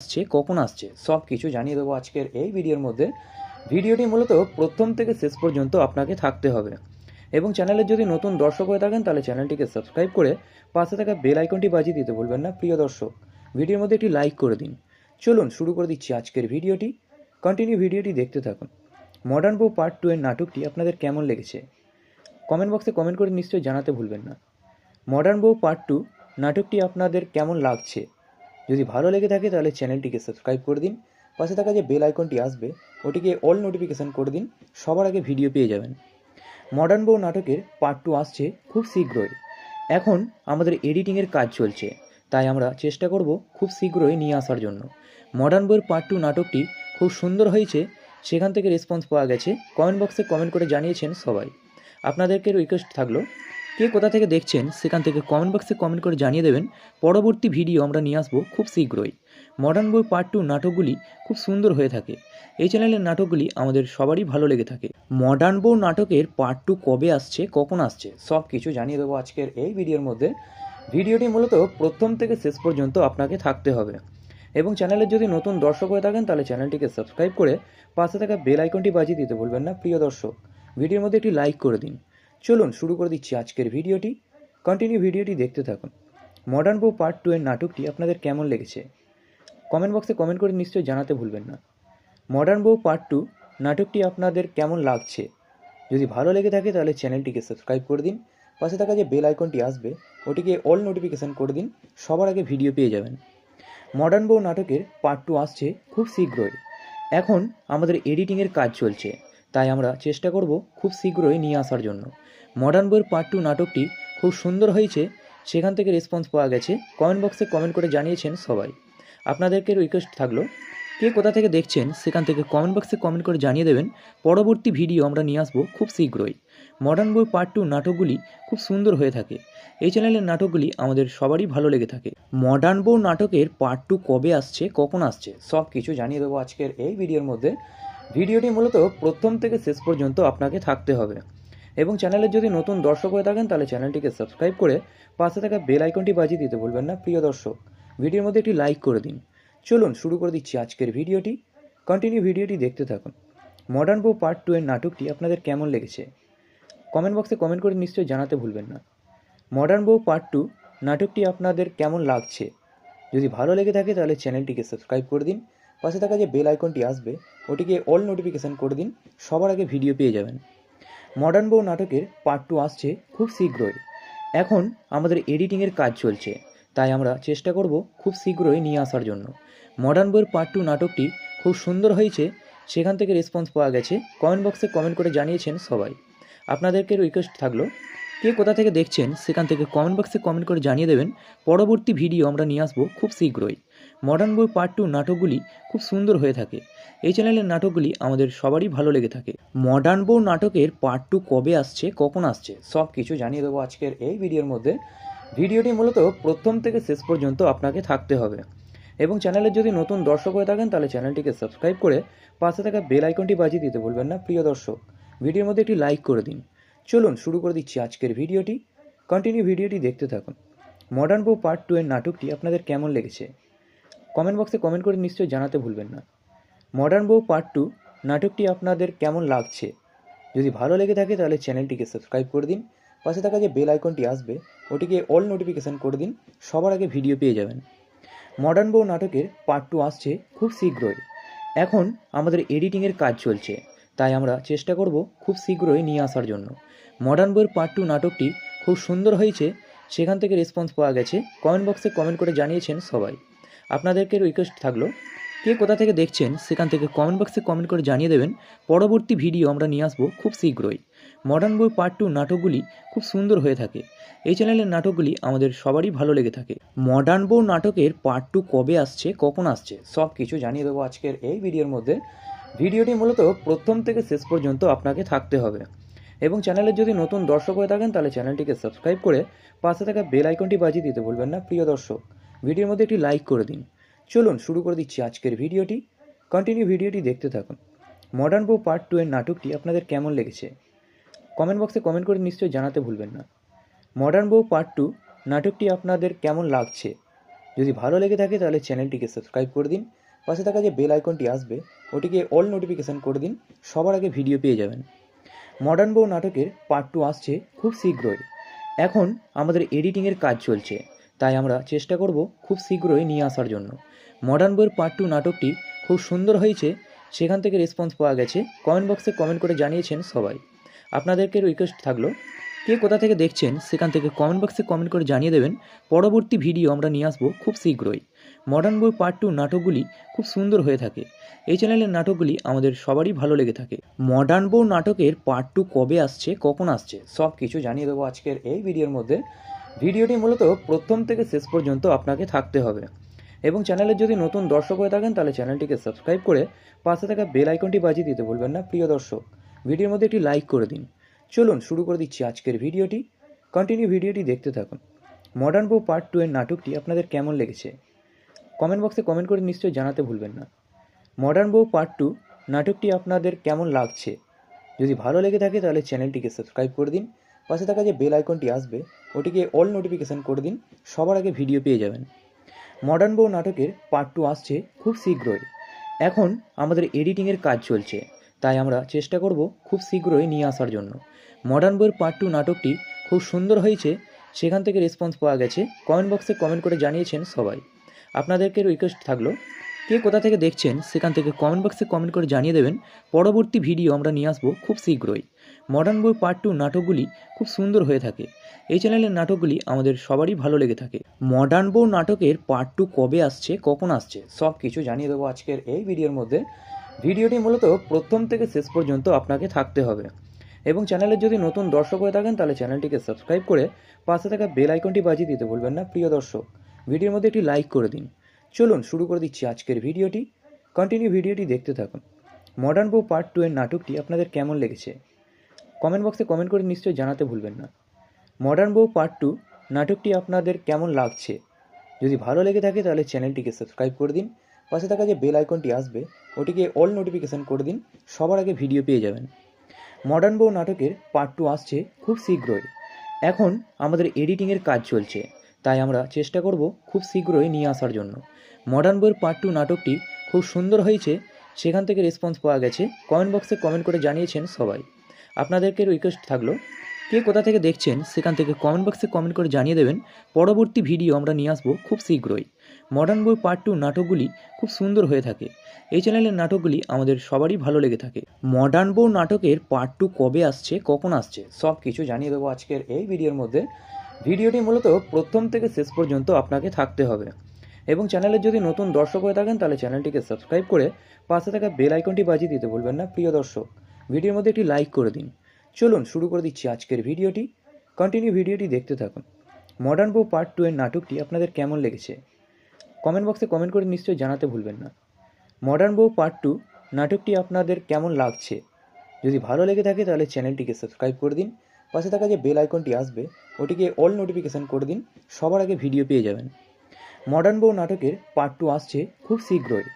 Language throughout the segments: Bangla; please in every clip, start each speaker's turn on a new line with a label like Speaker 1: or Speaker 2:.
Speaker 1: আসছে, কখন আসছে সব কিছু জানিয়ে দেবো আজকের এই ভিডিওর মধ্যে। ভিডিওটি মূলত প্রথম থেকে শেষ পর্যন্ত আপনাকে থাকতে হবে। এবং চ্যানেলের যদি নতুন দর্শক হয়ে থাকেন, তাহলে চ্যানেলটিকে সাবস্ক্রাইব করে পাশে থাকা বেল আইকনটি বাজিয়ে দিতে ভুলবেন না, প্রিয় দর্শক। ভিডিওর মধ্যে একটি লাইক করে দিন। চলুন শুরু করে দিচ্ছি আজকের ভিডিওটি। কন্টিনিউ ভিডিওটি দেখতে থাকুন। মডার্ন বউ পার্ট টু এর নাটকটি আপনাদের কেমন লেগেছে? কমেন্ট বক্সে কমেন্ট করে নিশ্চয়ই জানাতে ভুলবেন না। মডার্ন বউ পার্ট টু নাটকটি আপনাদের কেমন লাগছে? যদি ভালো লেগে থাকে তাহলে চ্যানেলটিকে সাবস্ক্রাইব করে দিন। পাশে থাকা যে বেল আইকনটি আসবে, ওটিকে অল নোটিফিকেশান করে দিন, সবার আগে ভিডিও পেয়ে যাবেন। মডার্ন বউ নাটকের পার্ট টু আসছে খুব শীঘ্রই। এখন আমাদের এডিটিংয়ের কাজ চলছে, তাই আমরা চেষ্টা করব খুব শীঘ্রই নিয়ে আসার জন্য। মডার্ন বইয়ের পার্ট টু নাটকটি খুব সুন্দর হয়েছে, সেখান থেকে রেসপন্স পাওয়া গেছে। কমেন্ট বক্সে কমেন্ট করে জানিয়েছেন সবাই। আপনাদেরকে রিকোয়েস্ট থাকল কে কোথা থেকে দেখছেন সেখান থেকে কমেন্ট বক্সে কমেন্ট করে জানিয়ে দেবেন। পরবর্তী ভিডিও আমরা নিয়ে আসব খুব শীঘ্রই। মডার্ন বই পার্ট টু নাটকগুলি খুব সুন্দর হয়ে থাকে। এই চ্যানেলের নাটকগুলি আমাদের সবারই ভালো লেগে থাকে। মডার্ন বউ নাটকের পার্ট টু কবে আসছে, কখন আসছে সব কিছু জানিয়ে দেবো আজকের এই ভিডিওর মধ্যে। ভিডিওটি মূলত প্রথম থেকে শেষ পর্যন্ত আপনাকে থাকতে হবে। এবং চ্যানেলের যদি নতুন দর্শক হয়ে থাকেন, তাহলে চ্যানেলটিকে সাবস্ক্রাইব করে পাশে থাকা বেল আইকনটি বাজিয়ে দিতে ভুলবেন না, প্রিয় দর্শক। ভিডিওর মধ্যে একটি লাইক করে দিন। চলুন শুরু করে দিচ্ছি আজকের ভিডিওটি। কন্টিনিউ ভিডিওটি দেখতে থাকুন। মডার্ন বউ পার্ট টু এর নাটকটি আপনাদের কেমন লেগেছে? কমেন্ট বক্সে কমেন্ট করে নিশ্চয়ই জানাতে ভুলবেন না। মডার্ন বউ পার্ট টু নাটকটি আপনাদের কেমন লাগছে? যদি ভালো লেগে থাকে তাহলে চ্যানেলটিকে সাবস্ক্রাইব করে দিন। পাশে থাকা যে বেল আইকনটি আসবে, ওটিকে অল নোটিফিকেশান করে দিন। সবার আগে ভিডিও পেয়ে যাবেন। মডার্ন বউ নাটকের পার্ট টু আসছে খুব শীঘ্রই। এখন আমাদের এডিটিংয়ের কাজ চলছে। তাই আমরা চেষ্টা করব খুব শীঘ্রই নিয়ে আসার জন্য। মডার্ন বইয়ের পার্ট টু নাটকটি খুব সুন্দর হয়েছে, সেখান থেকে রেসপন্স পাওয়া গেছে। কমেন্ট বক্সে কমেন্ট করে জানিয়েছেন সবাই। আপনাদেরকে রিকোয়েস্ট থাকল, কে কোথা থেকে দেখছেন সেখান থেকে কমেন্ট বক্সে কমেন্ট করে জানিয়ে দেবেন। পরবর্তী ভিডিও আমরা নিয়ে আসব খুব শীঘ্রই। মডার্ন বই পার্ট টু নাটকগুলি খুব সুন্দর হয়ে থাকে। এই চ্যানেলের নাটকগুলি আমাদের সবারই ভালো লেগে থাকে। মডার্ন বউ নাটকের পার্ট টু কবে আসছে, কখন আসছে সব কিছু জানিয়ে দেবো আজকের এই ভিডিওর মধ্যে। ভিডিওটি মূলত প্রথম থেকে শেষ পর্যন্ত আপনাকে থাকতে হবে। এবং চ্যানেলের যদি নতুন দর্শক হয়ে থাকেন, তাহলে চ্যানেলটিকে সাবস্ক্রাইব করে পাশে থাকা বেল আইকনটি বাজিয়ে দিতে ভুলবেন না, প্রিয় দর্শক। ভিডিওর মধ্যে একটি লাইক করে দিন। চলুন শুরু করে দিচ্ছি আজকের ভিডিওটি। কন্টিনিউ ভিডিওটি দেখতে থাকুন। মডার্ন বউ পার্ট টু এর নাটকটি আপনাদের কেমন লেগেছে? কমেন্ট বক্সে কমেন্ট করে নিশ্চয়ই জানাতে ভুলবেন না। মডার্ন বউ পার্ট টু নাটকটি আপনাদের কেমন লাগছে? যদি ভালো লেগে থাকে, তাহলে চ্যানেলটিকে সাবস্ক্রাইব করে দিন। পাশে থাকা যে বেল আইকনটি আসবে, ওটিকে অল নোটিফিকেশান করে দিন, সবার আগে ভিডিও পেয়ে যাবেন। মডার্ন বউ নাটকের পার্ট টু আসছে খুব শীঘ্রই। এখন আমাদের এডিটিংয়ের কাজ চলছে, তাই আমরা চেষ্টা করব খুব শীঘ্রই নিয়ে আসার জন্য। মডার্ন বইয়ের পার্ট টু নাটকটি খুব সুন্দর হয়েছে, সেখান থেকে রেসপন্স পাওয়া গেছে কমেন্ট বক্সে কমেন্ট করে জানিয়েছেন সবাই। আপনাদেরকে রিকোয়েস্ট থাকল, কে কোথা থেকে দেখছেন, সেখান থেকে কমেন্ট বক্সে কমেন্ট করে জানিয়ে দেবেন, পরবর্তী ভিডিও আমরা নিয়ে আসব খুব শীঘ্রই। মডার্ন বই পার্ট টু নাটকগুলি খুব সুন্দর হয়ে থাকে। এই চ্যানেলের নাটকগুলি আমাদের সবারই ভালো লেগে থাকে। মডার্ন বউ নাটকের পার্ট টু কবে আসছে, কখন আসছে সব কিছু জানিয়ে দেবো আজকের এই ভিডিওর মধ্যে। ভিডিওটি মূলত প্রথম থেকে শেষ পর্যন্ত আপনাকে থাকতে হবে। এবং চ্যানেলের যদি নতুন দর্শক হয়ে থাকেন, তাহলে চ্যানেলটিকে সাবস্ক্রাইব করে পাশে থাকা বেল আইকনটি বাজিয়ে দিতে ভুলবেন না, প্রিয় দর্শক। ভিডিওর মধ্যে একটি লাইক করে দিন। চলুন শুরু করে দিচ্ছি আজকের ভিডিওটি কন্টিনিউ ভিডিওটি দেখতে থাকুন। মডার্ন বউ পার্ট টু এর নাটকটি আপনাদের কেমন লেগেছে? কমেন্ট বক্সে কমেন্ট করে নিশ্চয়ই জানাতে ভুলবেন না। মডার্ন বউ পার্ট টু, নাটকটি আপনাদের কেমন লাগছে? যদি ভালো লেগে থাকে তাহলে চ্যানেলটিকে সাবস্ক্রাইব করে দিন, পাশে থাকা যে বেল আইকনটি আসবে, ওটিকে অল নোটিফিকেশান করে দিন, সবার আগে ভিডিও পেয়ে যাবেন। মডার্ন বউ নাটকের পার্ট টু আসছে খুব শীঘ্রই। এখন আমাদের এডিটিংয়ের কাজ চলছে, তাই আমরা চেষ্টা করব খুব শীঘ্রই নিয়ে আসার জন্য। মডার্ন বইয়ের পার্ট টু নাটকটি খুব সুন্দর হয়েছে, সেখান থেকে রেসপন্স পাওয়া গেছে, কমেন্ট বক্সে কমেন্ট করে জানিয়েছেন সবাই। আপনাদেরকে রিকোয়েস্ট থাকল, কে কোথা থেকে দেখছেন সেখান থেকে কমেন্ট বক্সে কমেন্ট করে জানিয়ে দেবেন। পরবর্তী ভিডিও আমরা নিয়ে আসব খুব শীঘ্রই। মডার্ন বই পার্ট টু নাটকগুলি খুব সুন্দর হয়ে থাকে। এই চ্যানেলের নাটকগুলি আমাদের সবারই ভালো লেগে থাকে। মডার্ন বউ নাটকের পার্ট টু কবে আসছে, কখন আসছে, সব কিছু জানিয়ে দেবো আজকের এই ভিডিওর মধ্যে। ভিডিওটি মূলত প্রথম থেকে শেষ পর্যন্ত আপনাকে থাকতে হবে। এবং চ্যানেলের যদি নতুন দর্শক হয়ে থাকেন, তাহলে চ্যানেলটিকে সাবস্ক্রাইব করে পাশে থাকা বেল আইকনটি বাজিয়ে দিতে ভুলবেন না, প্রিয় দর্শক। ভিডিওর মধ্যে একটি লাইক করে দিন। চলুন, শুরু করে দিচ্ছি আজকের ভিডিওটি। কন্টিনিউ ভিডিওটি দেখতে থাকুন। মডার্ন বউ পার্ট টু এর নাটকটি আপনাদের কেমন লেগেছে? কমেন্ট বক্সে কমেন্ট করে নিশ্চয়ই জানাতে ভুলবেন না। মডার্ন বউ পার্ট টু নাটকটি আপনাদের কেমন লাগছে? যদি ভালো লেগে থাকে, তাহলে চ্যানেলটিকে সাবস্ক্রাইব করে দিন। পাশে থাকা যে বেল আইকনটি আসবে, ওটিকে অল নোটিফিকেশান করে দিন। সবার আগে ভিডিও পেয়ে যাবেন। মডার্ন বউ নাটকের পার্ট টু আসছে খুব শীঘ্রই। এখন আমাদের এডিটিংয়ের কাজ চলছে। তাই আমরা চেষ্টা করব খুব শীঘ্রই নিয়ে আসার জন্য। মডার্ন বইয়ের পার্ট টু নাটকটি খুব সুন্দর হয়েছে, সেখান থেকে রেসপন্স পাওয়া গেছে। কমেন্ট বক্সে কমেন্ট করে জানিয়েছেন সবাই। আপনাদেরকে রিকোয়েস্ট থাকল, কে কোথা থেকে দেখছেন সেখান থেকে কমেন্ট বক্সে কমেন্ট করে জানিয়ে দেবেন। পরবর্তী ভিডিও আমরা নিয়ে আসব খুব শীঘ্রই। মডার্ন বই পার্ট টু নাটকগুলি খুব সুন্দর হয়ে থাকে। এই চ্যানেলের নাটকগুলি আমাদের সবারই ভালো লেগে থাকে। মডার্ন বউ নাটকের পার্ট টু কবে আসছে, কখন আসছে সব কিছু জানিয়ে দেবো আজকের এই ভিডিওর মধ্যে। ভিডিওটি মূলত প্রথম থেকে শেষ পর্যন্ত আপনাকে থাকতে হবে। এবং চ্যানেলের যদি নতুন দর্শক হয়ে থাকেন, তাহলে চ্যানেলটিকে সাবস্ক্রাইব করে পাশে থাকা বেল আইকনটি বাজিয়ে দিতে ভুলবেন না, প্রিয় দর্শক। ভিডিওর মধ্যে একটি লাইক করে দিন। চলুন শুরু করে দিচ্ছি আজকের ভিডিওটি। কন্টিনিউ ভিডিওটি দেখতে থাকুন। মডার্ন বউ পার্ট টু এর নাটকটি আপনাদের কেমন লেগেছে? কমেন্ট বক্সে কমেন্ট করে নিশ্চয়ই জানাতে ভুলবেন না। মডার্ন বউ পার্ট টু নাটকটি আপনাদের কেমন লাগছে? যদি ভালো লেগে থাকে, তাহলে চ্যানেলটিকে সাবস্ক্রাইব করে দিন। পাশে থাকা যে বেল আইকনটি আসবে, ওটিকে অল নোটিফিকেশান করে দিন, সবার আগে ভিডিও পেয়ে যাবেন। মডার্ন বউ নাটকের পার্ট টু আসছে খুব শীঘ্রই। এখন আমাদের এডিটিংয়ের কাজ চলছে, তাই আমরা চেষ্টা করব খুব শীঘ্রই নিয়ে আসার জন্য। মডার্ন বইয়ের পার্ট টু নাটকটি খুব সুন্দর হয়েছে, সেখান থেকে রেসপন্স পাওয়া গেছে কমেন্ট বক্সে কমেন্ট করে জানিয়েছেন সবাই। আপনাদেরকে রিকোয়েস্ট থাকল, কে কোথা থেকে দেখছেন, সেখান থেকে কমেন্ট বক্সে কমেন্ট করে জানিয়ে দেবেন, পরবর্তী ভিডিও আমরা নিয়ে আসব খুব শীঘ্রই। মডার্ন বই পার্ট টু নাটকগুলি খুব সুন্দর হয়ে থাকে। এই চ্যানেলের নাটকগুলি আমাদের সবারই ভালো লেগে থাকে। মডার্ন বউ নাটকের পার্ট টু কবে আসছে, কখন আসছে সব কিছু জানিয়ে দেবো আজকের এই ভিডিওর মধ্যে। ভিডিওটি মূলত প্রথম থেকে শেষ পর্যন্ত আপনাকে থাকতে হবে। এবং চ্যানেলের যদি নতুন দর্শক হয়ে থাকেন, তাহলে চ্যানেলটিকে সাবস্ক্রাইব করে পাশে থাকা বেল আইকনটি বাজিয়ে দিতে ভুলবেন না, প্রিয় দর্শক। ভিডিওর মধ্যে একটি লাইক করে দিন। চলুন শুরু করে দিচ্ছি আজকের ভিডিওটি। কন্টিনিউ ভিডিওটি দেখতে থাকুন। মডার্ন বউ পার্ট টু এর নাটকটি আপনাদের কেমন লেগেছে? কমেন্ট বক্সে কমেন্ট করে নিশ্চয়ই জানাতে ভুলবেন না। মডার্ন বউ পার্ট টু, নাটকটি আপনাদের কেমন লাগছে? যদি ভালো লেগে থাকে তাহলে চ্যানেলটিকে সাবস্ক্রাইব করে দিন। পাশে থাকা যে বেল আইকনটি আসবে, ওটিকে অল নোটিফিকেশান করে দিন, সবার আগে ভিডিও পেয়ে যাবেন। মডার্ন বউ নাটকের পার্ট টু আসছে খুব শীঘ্রই। এখন আমাদের এডিটিংয়ের কাজ চলছে, তাই আমরা চেষ্টা করব খুব শীঘ্রই নিয়ে আসার জন্য। মডার্ন বইয়ের পার্ট টু নাটকটি খুব সুন্দর হয়েছে, সেখান থেকে রেসপন্স পাওয়া গেছে। কমেন্ট বক্সে কমেন্ট করে জানিয়েছেন সবাই। আপনাদেরকে রিকোয়েস্ট থাকল, কে কোথা থেকে দেখছেন সেখান থেকে কমেন্ট বক্সে কমেন্ট করে জানিয়ে দেবেন। পরবর্তী ভিডিও আমরা নিয়ে আসব খুব শীঘ্রই। মডার্ন বই পার্ট টু নাটকগুলি খুব সুন্দর হয়ে থাকে। এই চ্যানেলের নাটকগুলি আমাদের সবারই ভালো লেগে থাকে। মডার্ন বউ নাটকের পার্ট টু কবে আসছে, কখন আসছে সব কিছু জানিয়ে দেবো আজকের এই ভিডিওর মধ্যে। ভিডিওটি মূলত প্রথম থেকে শেষ পর্যন্ত আপনাকে থাকতে হবে। এবং চ্যানেলের যদি নতুন দর্শক হয়ে থাকেন, তাহলে চ্যানেলটিকে সাবস্ক্রাইব করে পাশে থাকা বেল আইকনটি বাজিয়ে দিতে ভুলবেন না, প্রিয় দর্শক। ভিডিওর মধ্যে একটি লাইক করে দিন। চলুন, শুরু করে দিচ্ছি আজকের ভিডিওটি। কন্টিনিউ ভিডিওটি দেখতে থাকুন। মডার্ন বউ পার্ট টু এর নাটকটি আপনাদের কেমন লেগেছে? কমেন্ট বক্সে কমেন্ট করে নিশ্চয়ই জানাতে ভুলবেন না। মডার্ন বউ পার্ট টু নাটকটি আপনাদের কেমন লাগছে? যদি ভালো লেগে থাকে, তাহলে চ্যানেলটিকে সাবস্ক্রাইব করে দিন। পাশে থাকা যে বেল আইকনটি আসবে, ওটিকে অল নোটিফিকেশান করে দিন। সবার আগে ভিডিও পেয়ে যাবেন। মডার্ন বউ নাটকের পার্ট টু আসছে খুব শীঘ্রই।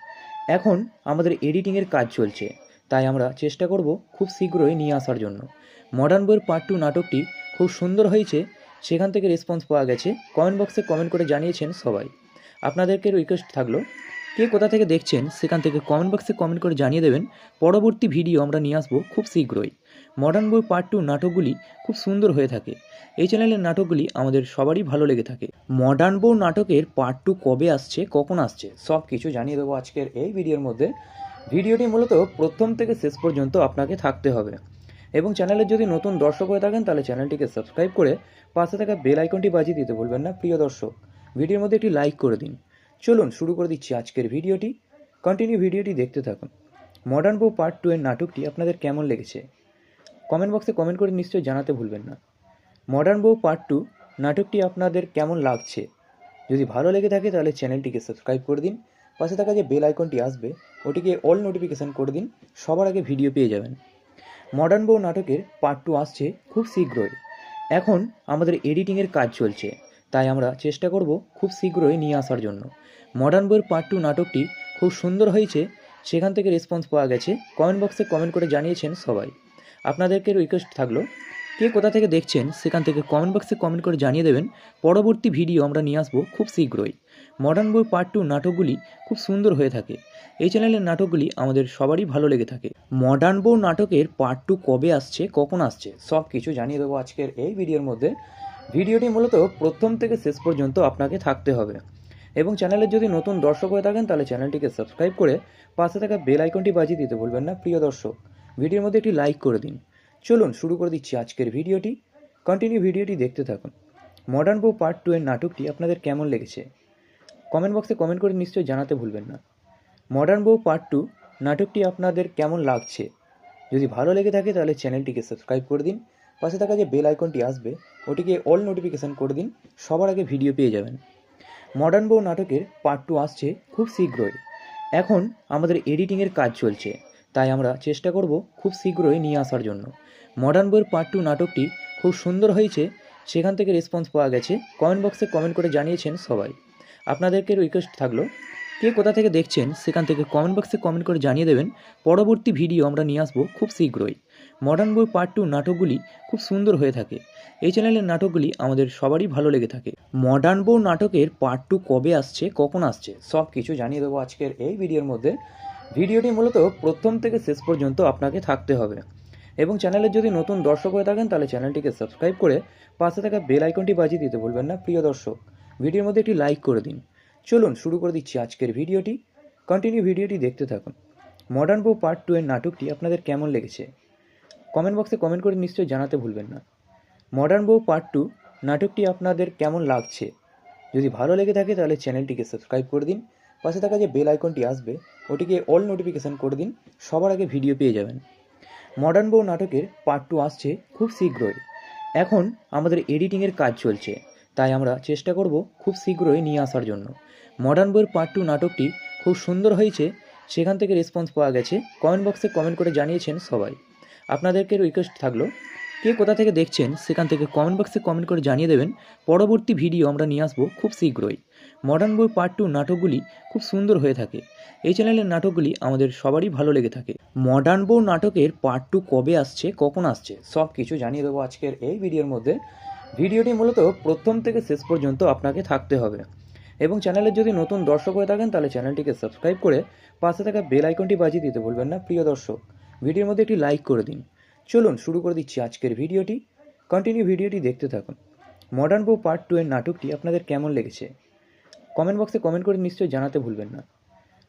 Speaker 1: এখন আমাদের এডিটিংয়ের কাজ চলছে। তাই আমরা চেষ্টা করব খুব শীঘ্রই নিয়ে আসার জন্য। মডার্ন বইয়ের পার্ট টু নাটকটি খুব সুন্দর হয়েছে, সেখান থেকে রেসপন্স পাওয়া গেছে। কমেন্ট বক্সে কমেন্ট করে জানিয়েছেন সবাই। আপনাদেরকে রিকোয়েস্ট থাকল, কে কোথা থেকে দেখছেন সেখান থেকে কমেন্ট বক্সে কমেন্ট করে জানিয়ে দেবেন। পরবর্তী ভিডিও আমরা নিয়ে আসব খুব শীঘ্রই। মডার্ন বই পার্ট টু নাটকগুলি খুব সুন্দর হয়ে থাকে। এই চ্যানেলের নাটকগুলি আমাদের সবারই ভালো লেগে থাকে। মডার্ন বউ নাটকের পার্ট টু কবে আসছে, কখন আসছে সব কিছু জানিয়ে দেবো আজকের এই ভিডিওর মধ্যে। ভিডিওটি মূলত প্রথম থেকে শেষ পর্যন্ত আপনাকে থাকতে হবে। এবং চ্যানেলের যদি নতুন দর্শক হয়ে থাকেন, তাহলে চ্যানেলটিকে সাবস্ক্রাইব করে পাশে থাকা বেল আইকনটি বাজিয়ে দিতে ভুলবেন না, প্রিয় দর্শক। ভিডিওর মধ্যে একটি লাইক করে দিন। চলুন শুরু করে দিচ্ছি আজকের ভিডিওটি। কন্টিনিউ ভিডিওটি দেখতে থাকুন। মডার্ন বউ পার্ট টু এর নাটকটি আপনাদের কেমন লেগেছে? কমেন্ট বক্সে কমেন্ট করে নিশ্চয়ই জানাতে ভুলবেন না। মডার্ন বউ পার্ট টু নাটকটি আপনাদের কেমন লাগছে? যদি ভালো লেগে থাকে, তাহলে চ্যানেলটিকে সাবস্ক্রাইব করে দিন। পাশে থাকা যে বেল আইকনটি আসবে, ওটিকে অল নোটিফিকেশান করে দিন, সবার আগে ভিডিও পেয়ে যাবেন। মডার্ন বউ নাটকের পার্ট টু আসছে খুব শীঘ্রই। এখন আমাদের এডিটিংয়ের কাজ চলছে, তাই আমরা চেষ্টা করব খুব শীঘ্রই নিয়ে আসার জন্য। মডার্ন বইয়ের পার্ট টু নাটকটি খুব সুন্দর হয়েছে, সেখান থেকে রেসপন্স পাওয়া গেছে কমেন্ট বক্সে কমেন্ট করে জানিয়েছেন সবাই। আপনাদেরকে রিকোয়েস্ট থাকল, কে কোথা থেকে দেখছেন, সেখান থেকে কমেন্ট বক্সে কমেন্ট করে জানিয়ে দেবেন, পরবর্তী ভিডিও আমরা নিয়ে আসব খুব শীঘ্রই। মডার্ন বই পার্ট টু নাটকগুলি খুব সুন্দর হয়ে থাকে। এই চ্যানেলের নাটকগুলি আমাদের সবারই ভালো লেগে থাকে। মডার্ন বউ নাটকের পার্ট টু কবে আসছে, কখন আসছে, সব কিছু জানিয়ে দেবো আজকের এই ভিডিওর মধ্যে। ভিডিওটি মূলত প্রথম থেকে শেষ পর্যন্ত আপনাকে থাকতে হবে। এবং চ্যানেলের যদি নতুন দর্শক হয়ে থাকেন, তাহলে চ্যানেলটিকে সাবস্ক্রাইব করে পাশে থাকা বেল আইকনটি বাজিয়ে দিতে ভুলবেন না, প্রিয় দর্শক। ভিডিওর মধ্যে একটি লাইক করে দিন। চলুন শুরু করে দিচ্ছি আজকের ভিডিওটি। কন্টিনিউ ভিডিওটি দেখতে থাকুন। মডার্ন বউ পার্ট টু এর নাটকটি আপনাদের কেমন লেগেছে? কমেন্ট বক্সে কমেন্ট করে নিশ্চয়ই জানাতে ভুলবেন না। মডার্ন বউ পার্ট টু, নাটকটি আপনাদের কেমন লাগছে? যদি ভালো লেগে থাকে তাহলে চ্যানেলটিকে সাবস্ক্রাইব করে দিন। পাশে থাকা যে বেল আইকনটি আসবে, ওটিকে অল নোটিফিকেশান করে দিন, সবার আগে ভিডিও পেয়ে যাবেন। মডার্ন বউ নাটকের পার্ট টু আসছে খুব শীঘ্রই। এখন আমাদের এডিটিংয়ের কাজ চলছে, তাই আমরা চেষ্টা করব খুব শীঘ্রই নিয়ে আসার জন্য। মডার্ন বইয়ের পার্ট টু নাটকটি খুব সুন্দর হয়েছে, সেখান থেকে রেসপন্স পাওয়া গেছে। কমেন্ট বক্সে কমেন্ট করে জানিয়েছেন সবাই। আপনাদেরকে রিকোয়েস্ট থাকল, কে কোথা থেকে দেখছেন সেখান থেকে কমেন্ট বক্সে কমেন্ট করে জানিয়ে দেবেন। পরবর্তী ভিডিও আমরা নিয়ে আসব খুব শীঘ্রই। মডার্ন বই পার্ট টু নাটকগুলি খুব সুন্দর হয়ে থাকে। এই চ্যানেলের নাটকগুলি আমাদের সবারই ভালো লেগে থাকে। মডার্ন বউ নাটকের পার্ট টু কবে আসছে, কখন আসছে সব কিছু জানিয়ে দেবো আজকের এই ভিডিওর মধ্যে। ভিডিওটি মূলত প্রথম থেকে শেষ পর্যন্ত আপনাকে থাকতে হবে। এবং চ্যানেলের যদি নতুন দর্শক হয়ে থাকেন, তাহলে চ্যানেলটিকে সাবস্ক্রাইব করে পাশে থাকা বেল আইকনটি বাজিয়ে দিতে ভুলবেন না, প্রিয় দর্শক। ভিডিওর মধ্যে একটি লাইক করে দিন। চলুন, শুরু করে দিচ্ছি আজকের ভিডিওটি। কন্টিনিউ ভিডিওটি দেখতে থাকুন। মডার্ন বউ পার্ট টু এর নাটকটি আপনাদের কেমন লেগেছে? কমেন্ট বক্সে কমেন্ট করে নিশ্চয়ই জানাতে ভুলবেন না। মডার্ন বউ পার্ট টু নাটকটি আপনাদের কেমন লাগছে? যদি ভালো লেগে থাকে তাহলে চ্যানেলটিকে সাবস্ক্রাইব করে দিন। পাশে থাকা যে বেল আইকনটি আসবে, ওটিকে অল নোটিফিকেশান করে দিন। সবার আগে ভিডিও পেয়ে যাবেন। মডার্ন বউ নাটকের পার্ট টু আসছে খুব শীঘ্রই। এখন আমাদের এডিটিংয়ের কাজ চলছে। তাই আমরা চেষ্টা করব খুব শীঘ্রই নিয়ে আসার জন্য। মডার্ন বইয়ের পার্ট টু নাটকটি খুব সুন্দর হয়েছে, সেখান থেকে রেসপন্স পাওয়া গেছে। কমেন্ট বক্সে কমেন্ট করে জানিয়েছেন সবাই। আপনাদেরকে রিকোয়েস্ট থাকল, কে কোথা থেকে দেখছেন সেখান থেকে কমেন্ট বক্সে কমেন্ট করে জানিয়ে দেবেন। পরবর্তী ভিডিও আমরা নিয়ে আসব খুব শীঘ্রই। মডার্ন বই পার্ট টু নাটকগুলি খুব সুন্দর হয়ে থাকে। এই চ্যানেলের নাটকগুলি আমাদের সবারই ভালো লেগে থাকে। মডার্ন বউ নাটকের পার্ট টু কবে আসছে, কখন আসছে সব কিছু জানিয়ে দেবো আজকের এই ভিডিওর মধ্যে। ভিডিওটি মূলত প্রথম থেকে শেষ পর্যন্ত আপনাকে থাকতে হবে। এবং চ্যানেলের যদি নতুন দর্শক হয়ে থাকেন, তাহলে চ্যানেলটিকে সাবস্ক্রাইব করে পাশে থাকা বেল আইকনটি বাজিয়ে দিতে ভুলবেন না, প্রিয় দর্শক। ভিডিওর মধ্যে একটি লাইক করে দিন। চলুন শুরু করে দিচ্ছি আজকের ভিডিওটি। কন্টিনিউ ভিডিওটি দেখতে থাকুন। মডার্ন বউ পার্ট টু এর নাটকটি আপনাদের কেমন লেগেছে? কমেন্ট বক্সে কমেন্ট করে নিশ্চয়ই জানাতে ভুলবেন না।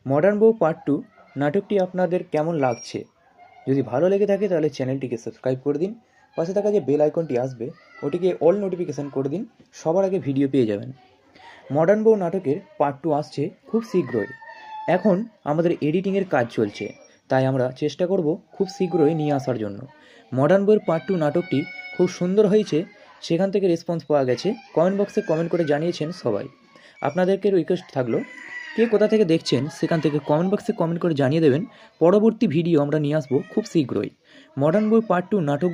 Speaker 1: মডার্ন বউ পার্ট টু নাটকটি আপনাদের কেমন লাগছে? যদি ভালো লেগে থাকে, তাহলে চ্যানেলটিকে সাবস্ক্রাইব করে দিন। পাশে থাকা যে বেল আইকনটি আসবে, ওটিকে অল নোটিফিকেশান করে দিন, সবার আগে ভিডিও পেয়ে যাবেন। মডার্ন বউ নাটকের পার্ট টু আসছে খুব শীঘ্রই। এখন আমাদের এডিটিংয়ের কাজ চলছে, তাই আমরা চেষ্টা করব খুব শীঘ্রই নিয়ে আসার জন্য। মডার্ন বইয়ের পার্ট টু নাটকটি খুব সুন্দর হয়েছে, সেখান থেকে রেসপন্স পাওয়া গেছে কমেন্ট বক্সে কমেন্ট করে জানিয়েছেন সবাই। আপনাদেরকে রিকোয়েস্ট থাকল, কে কোথা থেকে দেখছেন সেখান থেকে কমেন্ট বক্সে কমেন্ট করে জানিয়ে দেবেন, পরবর্তী ভিডিও আমরা নিয়ে আসব খুব শীঘ্রই। মডার্ন বই পার্ট টু নাটক